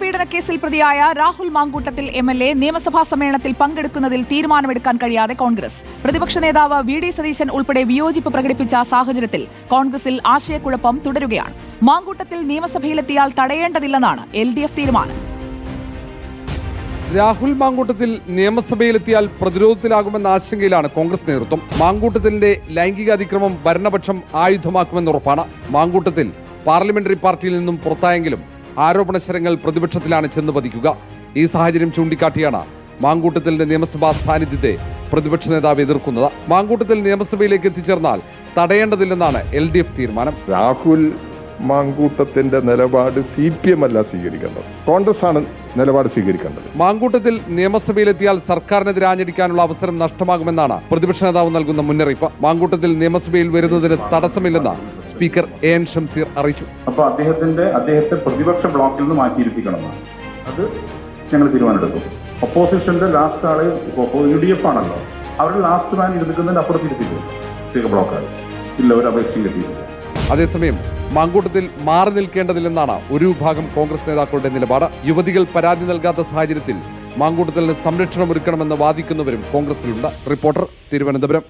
പീഡന കേസിൽ പ്രതിയായ Rahul Mamkootathil M L A നിയമസഭാ സമ്മേളനത്തിൽ പങ്കെടുക്കുന്നതിൽ തീരുമാനമെടുക്കാൻ കഴിയാതെ കോൺഗ്രസ്. പ്രതിപക്ഷ നേതാവ് വി ഡി സതീശൻ ഉൾപ്പെടെ വിയോജിപ്പ് പ്രകടിപ്പിച്ച സാഹചര്യത്തിൽ കോൺഗ്രസിൽ ആശയക്കുഴപ്പം തുടരുകയാണ്. മാങ്കൂട്ടത്തിൽ നിയമസഭയിലെത്തിയാൽ തടയേണ്ടതില്ലെന്നാണ് എൽ ഡി എഫ് തീരുമാനം. രാഹുൽ മാങ്കൂട്ടത്തിൽ നിയമസഭയിലെത്തിയാൽ പ്രതിരോധത്തിലാകുമെന്ന ആശങ്കയിലാണ് കോൺഗ്രസ് നേതൃത്വം. മാങ്കൂട്ടത്തിന്റെ ലൈംഗിക അതിക്രമം ഭരണപക്ഷം ആയുധമാക്കുമെന്ന് ഉറപ്പാണ് മാങ്കൂട്ടത്തിൽ പാർലമെന്ററി പാർട്ടിയിൽ നിന്നും പുറത്തായെങ്കിലും ആരോപണ ശരങ്ങൾ പ്രതിപക്ഷത്തിലാണ് ചെന്ന് പതിക്കുക. ഈ സാഹചര്യം ചൂണ്ടിക്കാട്ടിയാണ് മാങ്കൂട്ടത്തിലെ നിയമസഭാ സാന്നിധ്യത്തെ പ്രതിപക്ഷ നേതാവ് എതിർക്കുന്നത്. മാങ്കൂട്ടത്തിൽ നിയമസഭയിലേക്ക് എത്തിച്ചേർന്നാൽ തടയേണ്ടതില്ലെന്നാണ് എൽ തീരുമാനം. രാഹുൽ മാങ്കൂട്ടത്തിന്റെ നിലപാട് സി പി എം അല്ല സ്വീകരിക്കേണ്ടത്. കോൺഗ്രസ് ആണ് നിലപാട് സ്വീകരിക്കേണ്ടത്. മാങ്കൂട്ടത്തിൽ നിയമസഭയിലെത്തിയാൽ സർക്കാരിനെതിരെ ആഞ്ഞടിക്കാനുള്ള അവസരം നഷ്ടമാകുമെന്നാണ് പ്രതിപക്ഷ നേതാവ് നൽകുന്ന മുന്നറിയിപ്പ്. മാങ്കൂട്ടത്തിൽ നിയമസഭയിൽ വരുന്നതിന് തടസ്സമില്ലെന്ന് സ്പീക്കർ എ എൻ ഷംസീർ അറിയിച്ചു. അപ്പൊ അദ്ദേഹത്തിന്റെ അദ്ദേഹത്തെ പ്രതിപക്ഷ ബ്ലോക്കിൽ നിന്ന് മാറ്റിയിരുത്തിക്കണമെന്നാണ് അത് ഞങ്ങൾ തീരുമാനമെടുത്തു. ഒപ്പോസിഷന്റെ ലാസ്റ്റ് ആൾ യു ഡി എഫ് ആണല്ലോ. അവരുടെ ലാസ്റ്റ് മാൻ എടുക്കുന്നതിന് അപ്പുറത്തിരുത്തിക്കും സ്പീക്കർ ബ്ലോക്കാണ്. ഇല്ല ഒരു അപേക്ഷയും എത്തിയിട്ടില്ല അതേസമയം മാങ്കൂട്ടത്തിൽ മാറി നിൽക്കേണ്ടതില്ലെന്നാണ് ഒരു വിഭാഗം കോൺഗ്രസ് നേതാക്കളുടെ നിലപാട്. യുവതികൾ പരാതി നൽകാത്ത സാഹചര്യത്തിൽ മാങ്കൂട്ടത്തിന് സംരക്ഷണം ഒരുക്കണമെന്ന് വാദിക്കുന്നവരും കോൺഗ്രസിലുണ്ട്. റിപ്പോർട്ടർ തിരുവനന്തപുരം.